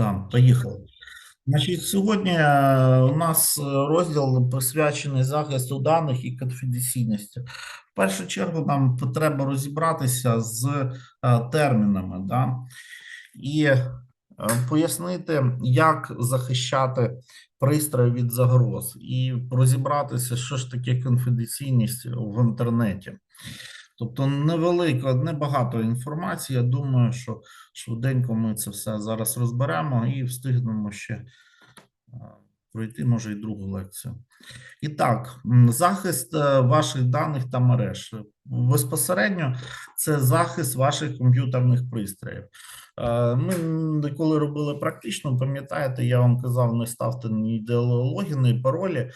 Так, поїхали. Значить, сьогодні е, у нас е, розділ присвячений захисту даних і конфіденційності. В першу чергу нам треба розібратися з е, термінами, да? і пояснити, як захищати пристрої від загроз, і розібратися, що ж таке конфіденційність в інтернеті. Тобто невелико, небагато інформації. Я думаю, що швиденько ми це все зараз розберемо і встигнемо ще е, пройти, може, і другу лекцію. І так, захист е, ваших даних та мереж. Безпосередньо це захист ваших комп'ютерних пристроїв. Е, Ми коли робили практично, пам'ятаєте, я вам казав, не ставте ні логіни, і паролі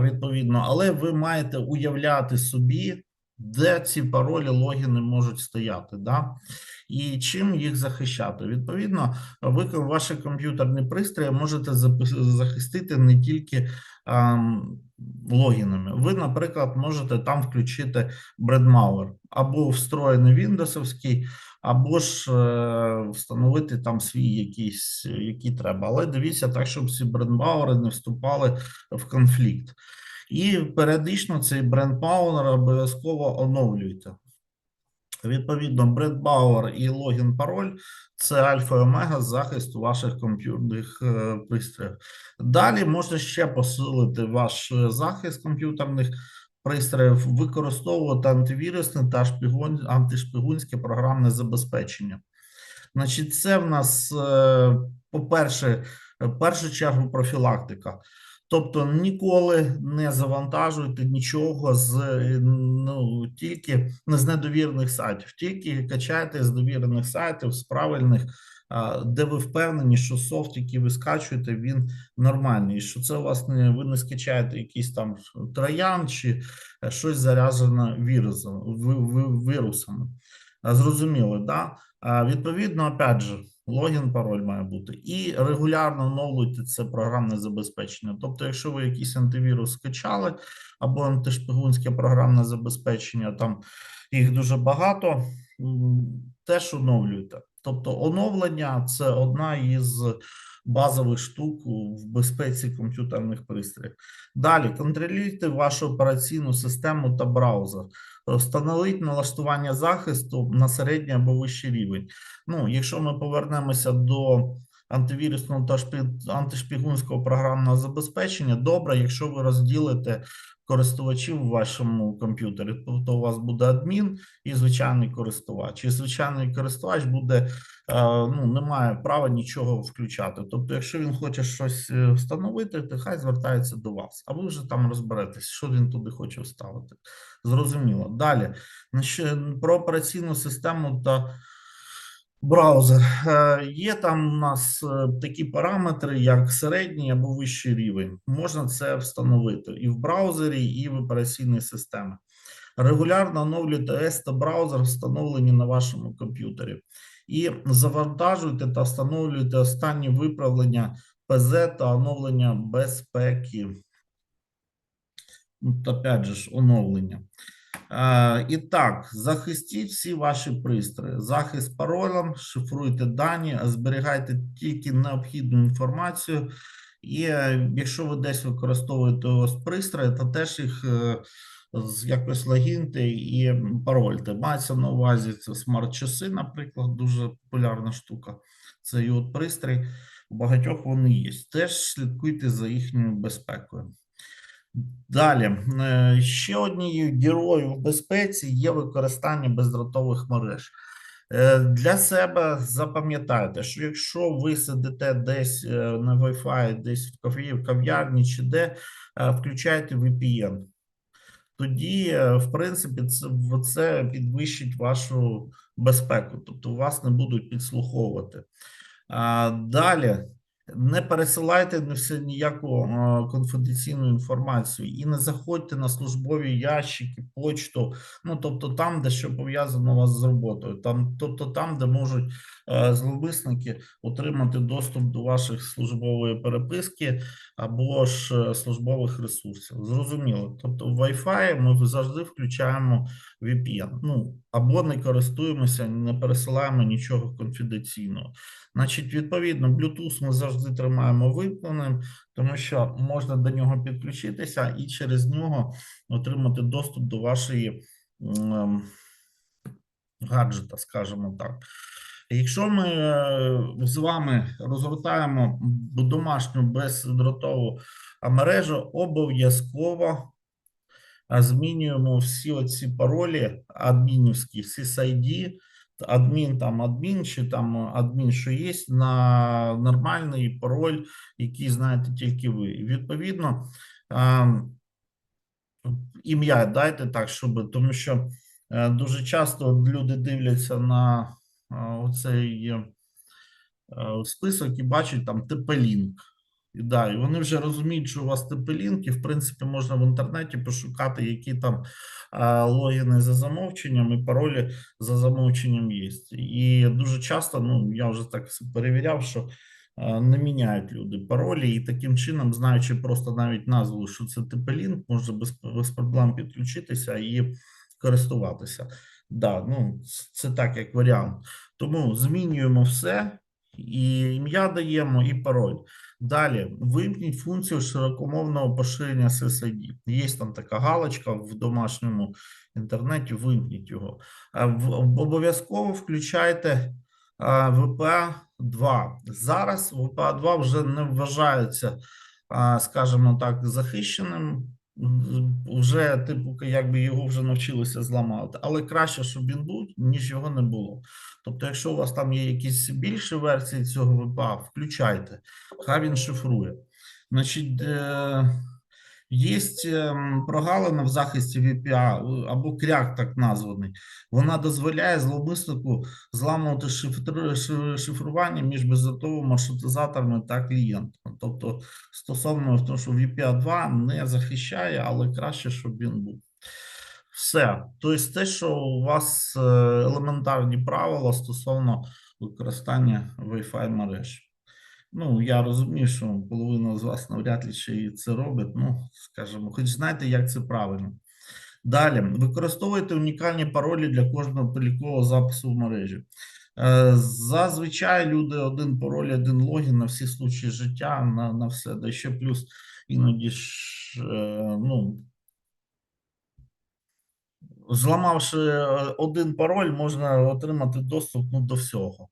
відповідно, але ви маєте уявляти собі, де ці паролі, логіни можуть стояти, да? і чим їх захищати. Відповідно, ви ваші комп'ютерні пристрої можете захистити не тільки ем, логінами. Ви, наприклад, можете там включити бредмауер або встроєний Віндосовський, або ж е, встановити там свій якийсь, який треба. Але дивіться так, щоб ці брендмауери не вступали в конфлікт. І періодично цей бренд-пауер обов'язково оновлюйте. Відповідно, бренд-бауер і логін пароль це альфа і омега захисту ваших комп'ютерних е, пристроїв. Далі можна ще посилити ваш захист комп'ютерних пристроїв, використовувати антивірусне та шпигун, антишпигунське програмне забезпечення. Значить, це в нас, е, по-перше, в першу чергу профілактика. Тобто ніколи не завантажуйте нічого з е, ну тільки не з недовірених сайтів, тільки качайте з довірених сайтів, з правильних, де ви впевнені, що софт, який ви скачуєте, він нормальний, що це у вас не ви не скачаєте якийсь там троян чи е, щось заряджено вірусом, ви- ви- вірусами. Зрозуміло, да? А, Відповідно, опять же, логін, пароль має бути. І регулярно оновлюйте це програмне забезпечення. Тобто, якщо ви якийсь антивірус скачали, або антишпигунське програмне забезпечення, там їх дуже багато, теж оновлюйте. Тобто, оновлення це одна із базових штук в безпеці комп'ютерних пристроїв. Далі контролюйте вашу операційну систему та браузер. Встановіть налаштування захисту на середній або вищий рівень. Ну, якщо ми повернемося до антивірусного та шпі- антишпігунського програмного забезпечення, добре, якщо ви розділите користувачів в вашому комп'ютері, тобто у вас буде адмін і звичайний користувач. І звичайний користувач буде е, ну, не має права нічого включати. Тобто, якщо він хоче щось е, встановити, то хай звертається до вас, а ви вже там розберетесь, що він туди хоче вставити. Зрозуміло. Далі про операційну систему та браузер. Е, Є там у нас е, такі параметри, як середній або вищий рівень. Можна це встановити і в браузері, і в операційній системі. Регулярно оновлюйте ES та браузер, встановлені на вашому комп'ютері. І завантажуйте та встановлюйте останні виправлення ПЗ та оновлення безпеки. Опять же оновлення. Е, І так, захистіть всі ваші пристрої. Захист паролем, шифруйте дані, зберігайте тільки необхідну інформацію. І е, якщо ви десь використовуєте ось пристрої, то теж їх е, якось логіньте і парольте. Мається на увазі це смарт-часи, наприклад, дуже популярна штука. Це і от пристрій. У багатьох вони є. Теж слідкуйте за їхньою безпекою. Далі, е, ще однією герою в безпеці є використання бездротових мереж. Е, Для себе запам'ятайте, що якщо ви сидите десь е, на Wi-Fi, десь в кафе, в кав'ярні чи де, включайте VPN. Тоді, в принципі, це, це підвищить вашу безпеку, тобто вас не будуть підслуховувати. Далі не пересилайте ніяку конфіденційну інформацію і не заходьте на службові ящики, почту. Ну тобто там, де що пов'язано вас з роботою, там, тобто там, де можуть е, зловмисники отримати доступ до ваших службової переписки або ж е, службових ресурсів. Зрозуміло. Тобто, в Wi-Fi ми завжди включаємо VPN. Ну або не користуємося, не пересилаємо нічого конфіденційного. Значить, відповідно, Bluetooth ми завжди тримаємо вимкненим, тому що можна до нього підключитися і через нього отримати доступ до вашої м, гаджета, скажімо так. Якщо ми е, з вами розгортаємо домашню бездротову мережу, обов'язково змінюємо всі оці паролі адмінівські, SysID, адмін там адмін, чи там адмін, що є, на нормальний пароль, який знаєте тільки ви. І відповідно, ім'я дайте так, щоб тому що е, дуже часто люди дивляться на а, оцей е, е, список і бачать там TP-Link. Да, і вони вже розуміють, що у вас і в принципі можна в інтернеті пошукати, які там логіни за замовченням і паролі за замовченням є. І дуже часто, ну я вже так перевіряв, що не міняють люди паролі, і таким чином, знаючи просто навіть назву, що це TP-Link, можна без, без проблем підключитися і користуватися. Да, ну це так як варіант. Тому змінюємо все, і ім'я даємо, і пароль. Далі вимкніть функцію широкомовного поширення SSID. Є там така галочка в домашньому інтернеті, вимкніть його. Обов'язково включайте а, VPA-2. Зараз VPA-2 вже не вважається, скажімо так, захищеним. Вже, типу, якби його вже навчилися зламати, але краще, щоб він був, ніж його не було. Тобто, якщо у вас там є якісь більші версії цього ВПА, включайте, хай він шифрує. Значить, е, є прогалина в захисті VPA або кряк, так названий. Вона дозволяє зловмиснику зламувати шифр- шифрування між бездротовими маршрутизаторами та клієнтами. Тобто, стосовно того, що VPA 2 не захищає, але краще, щоб він був. Все. Тобто, те, що у вас е, елементарні правила стосовно використання Wi-Fi мереж. Ну, я розумію, що половина з вас навряд ли ще і це робить. Ну, скажімо, хоч знаєте, як це правильно. Далі, використовуйте унікальні паролі для кожного полікового запису в мережі. Е, Зазвичай люди один пароль, один логін на всі случаї життя, на, на все. Да ще плюс іноді ж, е, ну, зламавши е, один пароль, можна отримати доступ ну, до всього.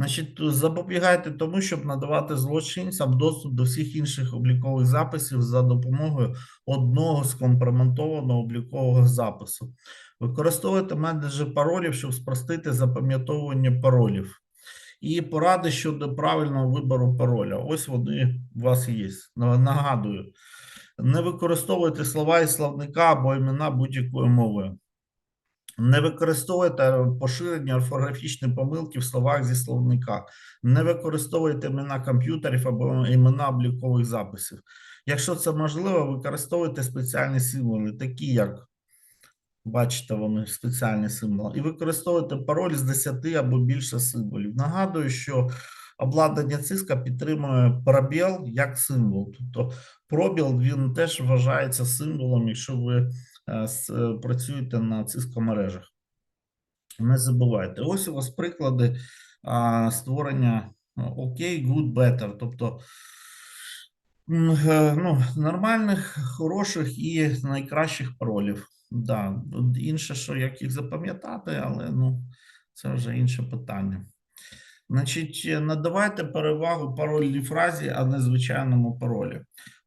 Значить, запобігайте тому, щоб надавати злочинцям доступ до всіх інших облікових записів за допомогою одного скомпрометованого облікового запису. Використовуйте менеджер паролів, щоб спростити запам'ятовування паролів. І поради щодо правильного вибору пароля. Ось вони у вас є. Нагадую, не використовуйте слова із словника або імена будь-якою мовою. Не використовуйте поширені орфографічні помилки в словах зі словника. Не використовуйте імена комп'ютерів або імена облікових записів. Якщо це можливо, використовуйте спеціальні символи, такі як бачите, вони спеціальні символи, і використовуйте пароль з 10 або більше символів. Нагадую, що обладнання циска підтримує пробіл як символ. Тобто пробіл він теж вважається символом, якщо ви працюєте на цискомережах. Не забувайте. Ось у вас приклади створення а, окей, good, better. Тобто е, ну, нормальних, хороших і найкращих паролів. Да. Інше, що як їх запам'ятати, але ну, це вже інше питання. Значить, е, надавайте перевагу парольній фразі, а не звичайному паролі.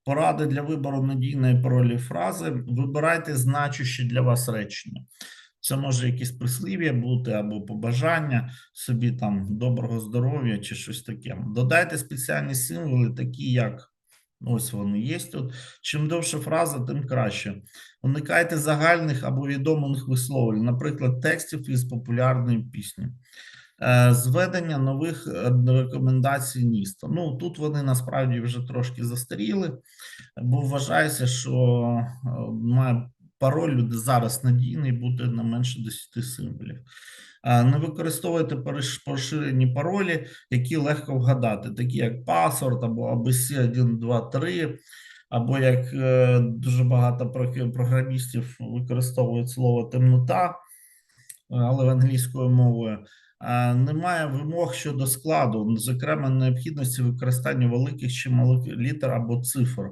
Поради для вибору надійної парольної фрази. Вибирайте значущі для вас речення. Це може якісь прислів'я бути або побажання собі там доброго здоров'я чи щось таке. Додайте спеціальні символи, такі як ось вони є тут. Чим довше фраза, тим краще. Уникайте загальних або відомих висловлень, наприклад, текстів із популярної пісні. Е, Зведення нових е, рекомендацій міста. Ну тут вони насправді вже трошки застаріли, бо вважається, що е, має пароль зараз надійний бути не менше 10 символів. Не використовуйте поширені паролі, які легко вгадати, такі як паспорт або ABC 123, або як дуже багато програмістів використовують слово темнота. але англійською мовою. Немає вимог щодо складу, зокрема, необхідності використання великих чи малих літер або цифр.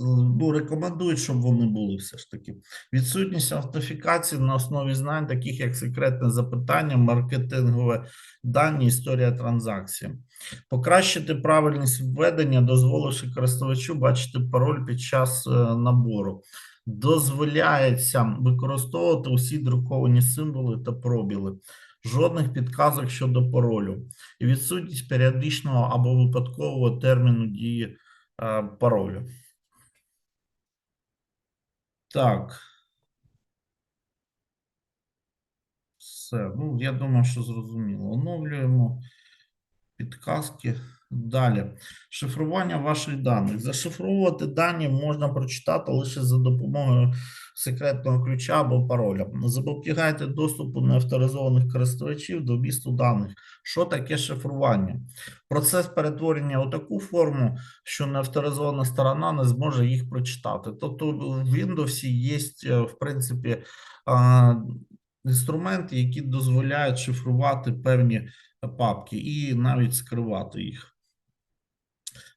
Ну, рекомендують, щоб вони були все ж таки. Відсутність автофікації на основі знань, таких як секретне запитання, маркетингове дані, історія транзакції. Покращити правильність введення, дозволивши користувачу бачити пароль під час е, набору. Дозволяється використовувати усі друковані символи та пробіли. Жодних підказок щодо паролю і відсутність періодичного або випадкового терміну дії е, паролю. Так. Все. Ну, я думаю, що зрозуміло. Оновлюємо підказки. Далі. Шифрування ваших даних. Зашифровувати дані можна прочитати лише за допомогою секретного ключа або пароля. Запобігайте доступу неавторизованих користувачів до місту даних. Що таке шифрування? Процес перетворення у таку форму, що неавторизована сторона не зможе їх прочитати. Тобто в Windows є, е, в принципі, інструменти, які дозволяють шифрувати певні папки і навіть скривати їх.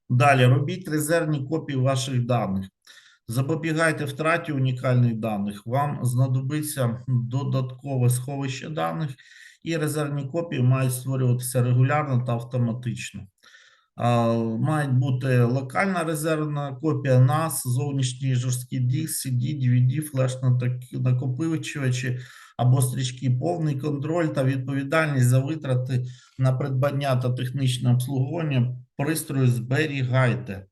Далі робіть резервні копії ваших даних. Запобігайте втраті унікальних даних. Вам знадобиться додаткове сховище даних, і резервні копії мають створюватися регулярно та автоматично. Мають бути локальна резервна копія NAS, зовнішній жорсткий диск, CD, DVD, флеш-накопичувачі або стрічки, повний контроль та відповідальність за витрати на придбання та технічне обслуговування пристрою зберігайте.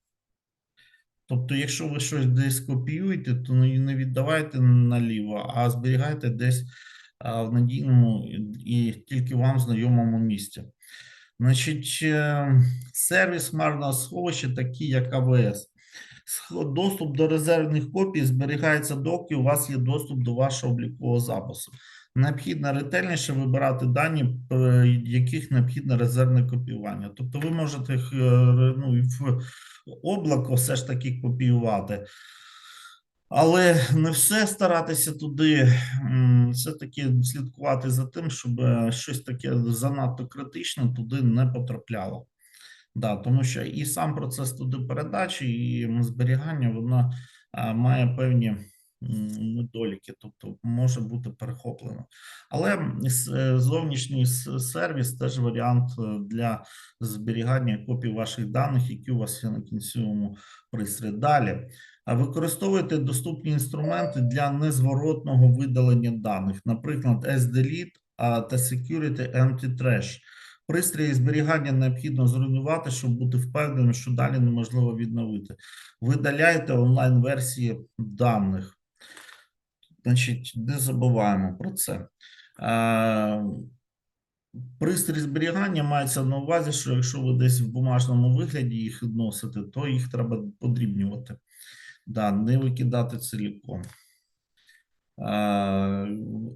Тобто, якщо ви щось десь копіюєте, то не віддавайте наліво, а зберігайте десь в надійному і тільки вам знайомому місці. Значить, е, сервіс марного сховища, такий як АВС. Доступ до резервних копій зберігається доки у вас є доступ до вашого облікового запису. Необхідно ретельніше вибирати дані, при яких необхідне резервне копіювання. Тобто ви можете е, ну, в облако все ж таки копіювати. Але не все старатися туди, все-таки слідкувати за тим, щоб е, щось таке занадто критичне туди не потрапляло. Да, тому що і сам процес туди передачі, і зберігання, воно має певні недоліки, тобто може бути перехоплено. Але е, зовнішній сервіс теж варіант е, для зберігання копій ваших даних, які у вас є на кінцевому пристрої. Далі. Використовуйте доступні інструменти для незворотного видалення даних, наприклад, S-Delete та Security Empty Trash. Пристрої зберігання необхідно зруйнувати, щоб бути впевненим, що далі неможливо відновити. Видаляйте онлайн-версії даних. Значить, не забуваємо про це. Пристрій зберігання мається на увазі, що якщо ви десь в бумажному вигляді їх носите, то їх треба подрібнювати. Да, не викидати ціліком.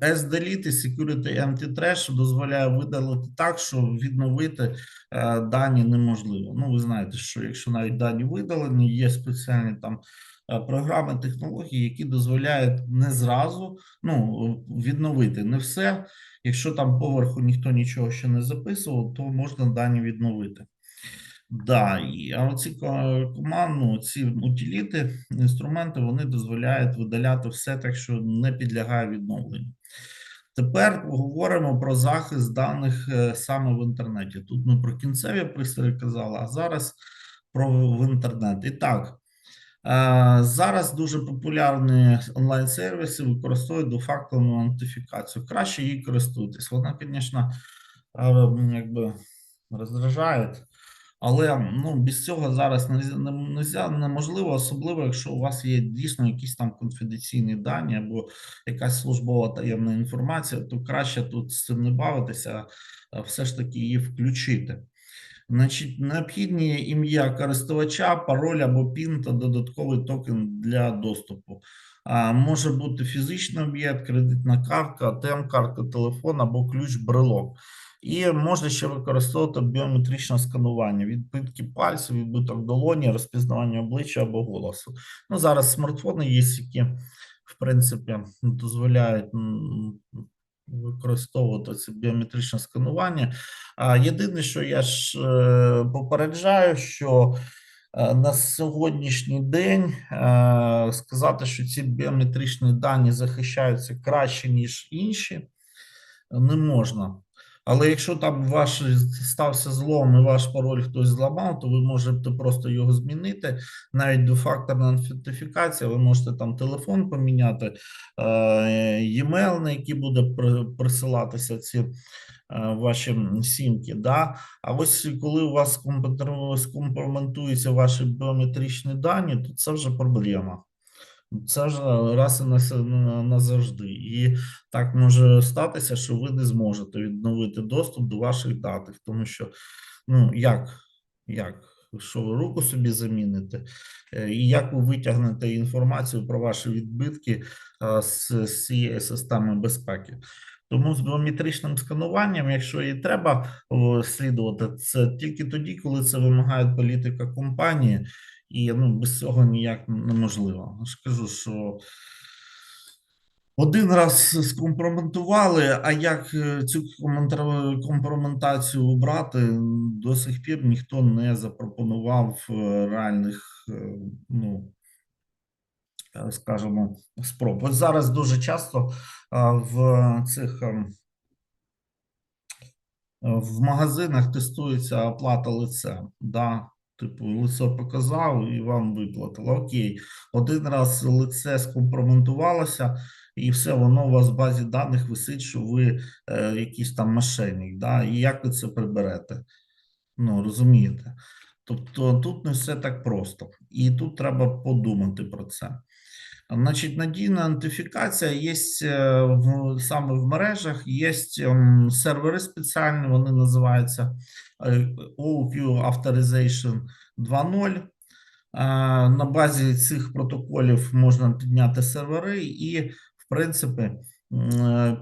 S-Delete Security Empty Trash дозволяє видалити так, що відновити е, дані неможливо. Ну, ви знаєте, що якщо навіть дані видалені, є спеціальні там програми, технології, які дозволяють не зразу ну, відновити не все. Якщо там поверху ніхто нічого ще не записував, то можна дані відновити. Да, і а оці ко- команду, ці утиліти, інструменти, вони дозволяють видаляти все так, що не підлягає відновленню. Тепер поговоримо про захист даних е, саме в інтернеті. Тут ми про кінцеві пристрої казали, а зараз про в інтернет. І так, е, зараз дуже популярні онлайн-сервіси використовують двофакторну аутентифікацію. Краще її користуйтесь. Вона, звісно, якби роздражає. Але ну без цього зараз не не- неможливо, особливо якщо у вас є дійсно якісь там конфіденційні дані або якась службова таємна інформація, то краще тут з цим не бавитися, все ж таки її включити. Значить, необхідні ім'я користувача, пароль або пін та додатковий токен для доступу. А, може бути фізичний об'єкт, кредитна картка, АТМ-картка, телефон або ключ-брелок. І можна ще використовувати біометричне сканування, відбитки пальців, відбиток долоні, розпізнавання обличчя або голосу. Ну, зараз смартфони є, які в принципі, дозволяють використовувати це біометричне сканування. А єдине, що я ж е, попереджаю, що е, на сьогоднішній день е, сказати, що ці біометричні дані захищаються краще, ніж інші, не можна. Але якщо там ваш стався злом і ваш пароль хтось зламав, то ви можете просто його змінити. Навіть двофакторна ідентифікація, ви можете там телефон поміняти, е, e-mail, на який буде присилатися ці е, ваші сімки. Да? А ось коли у вас скомпрометуються ваші біометричні дані, то це вже проблема. Це ж раз і назавжди. І так може статися, що ви не зможете відновити доступ до ваших даних, тому що ну як? Як? Що ви руку собі заміните, Е, і як ви витягнете інформацію про ваші відбитки е, з, цієї системи безпеки? Тому з біометричним скануванням, якщо і треба слідувати, це тільки тоді, коли це вимагає політика компанії, і ну, без цього ніяк неможливо. Я ж кажу, що один раз скомпрометували, а як е, цю компрометацію убрати, до сих пір ніхто не запропонував е, реальних, е, ну, скажімо, спроб. Ось зараз дуже часто в цих в магазинах тестується оплата лицем. Да? Типу, лице показав і вам виплатило. Окей, один раз лице скомпроментувалося, і все воно у вас в базі даних висить, що ви е, якийсь там мошенник. Да? І як ви це приберете? Ну, розумієте? Тобто тут не все так просто, і тут треба подумати про це. Значить, надійна ідентифікація є е, в, саме в мережах, є ем, сервери спеціальні, вони називаються е, OQ Authorization 2.0. Е, На базі цих протоколів можна підняти сервери і, в принципі,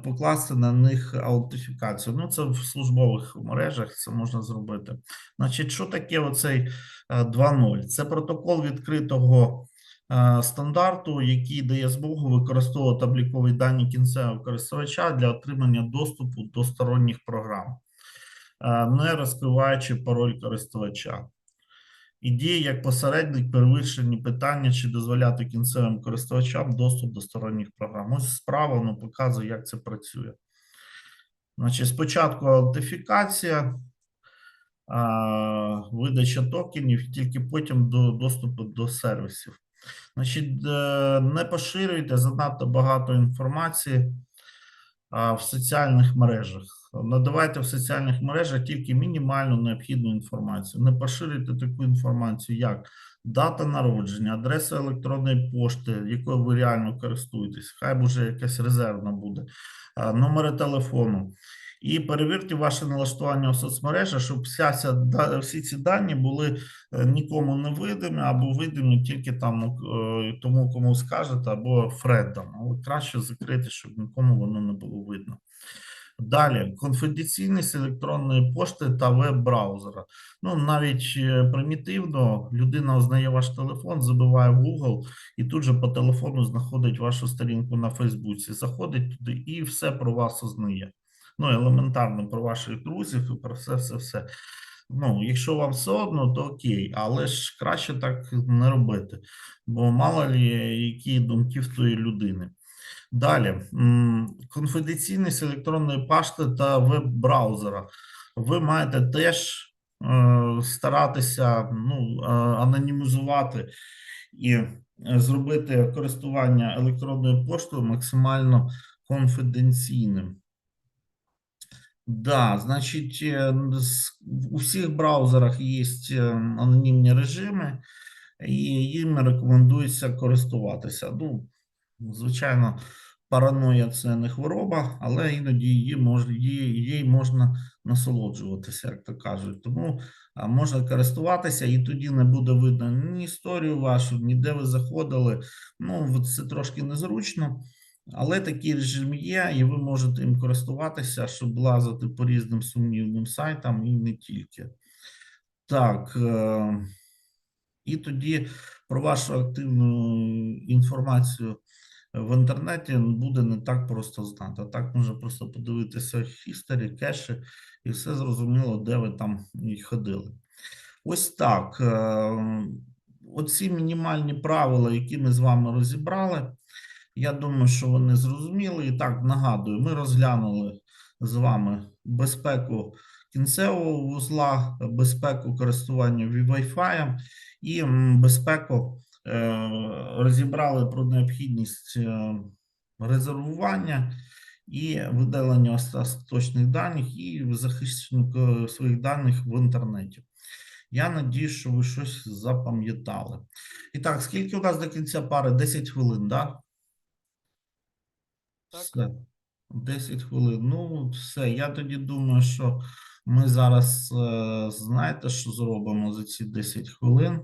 покласти на них аутентифікацію. Ну, це в службових мережах це можна зробити. Значить, що таке оцей е, 2.0? Це протокол відкритого стандарту, який дає змогу використовувати облікові дані кінцевого користувача для отримання доступу до сторонніх програм, е, не розкриваючи пароль користувача. І діє як посередник при вирішенні питання, чи дозволяти кінцевим користувачам доступ до сторонніх програм. Ось справа ну, показує, як це працює. Значить, спочатку аутентифікація, видача токенів, тільки потім до доступу до сервісів. Значить, е, не поширюйте занадто багато інформації в соціальних мережах. Надавайте в соціальних мережах тільки мінімальну необхідну інформацію. Не поширюйте таку інформацію, як дата народження, адреса електронної пошти, якою ви реально користуєтесь. Хай буде якась резервна буде, номери телефону. І перевірте ваше налаштування у соцмережах, щоб вся ця, всі ці дані були е, нікому не видимі або видимі тільки там е, тому, кому скажете, або френдам. Але краще закрити, щоб нікому воно не було видно. Далі конфіденційність електронної пошти та веб-браузера. Ну навіть е, примітивно людина узнає ваш телефон, забиває в Google і тут же по телефону знаходить вашу сторінку на Фейсбуці, заходить туди і все про вас узнає. Ну, елементарно про ваших друзів і про все, все, все. Ну, якщо вам все одно, то окей, але ж краще так не робити, бо мало лі які думки в тої людини. Далі, конфіденційність електронної пошти та веб-браузера. Ви маєте теж е, старатися ну, е, анонімізувати і зробити користування електронною поштою максимально конфіденційним. Да, значить, з- у всіх браузерах є е, анонімні режими, і їм рекомендується користуватися. Ну, звичайно, параноя це не хвороба, але іноді її можна, її, можна насолоджуватися, як то кажуть. Тому можна користуватися, і тоді не буде видно ні історію вашу, ні де ви заходили. Ну, це трошки незручно. Але такий режим є, і ви можете їм користуватися, щоб лазити по різним сумнівним сайтам і не тільки. Так. Е- і тоді про вашу активну інформацію в інтернеті буде не так просто знати. Так можна просто подивитися хістері, кеші, і все зрозуміло, де ви там ходили. Ось так. е, Оці мінімальні правила, які ми з вами розібрали, я думаю, що вони зрозуміли. І так нагадую, ми розглянули з вами безпеку кінцевого вузла, безпеку користування Wi-Fi і безпеку е, розібрали про необхідність е, резервування і видалення остаточних даних і захищення своїх даних в інтернеті. Я надію, що ви щось запам'ятали. І так, скільки у нас до кінця пари? 10 хвилин, да? Все. 10 хвилин. Ну, все. Я тоді думаю, що ми зараз е, знаєте, що зробимо за ці 10 хвилин.